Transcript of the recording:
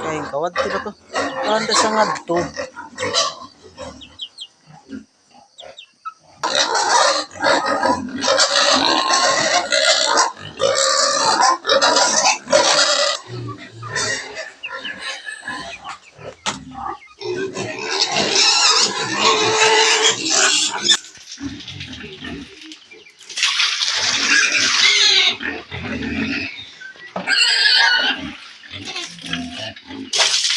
Kaya kawad tira ko. Kanda sa ngadto. Música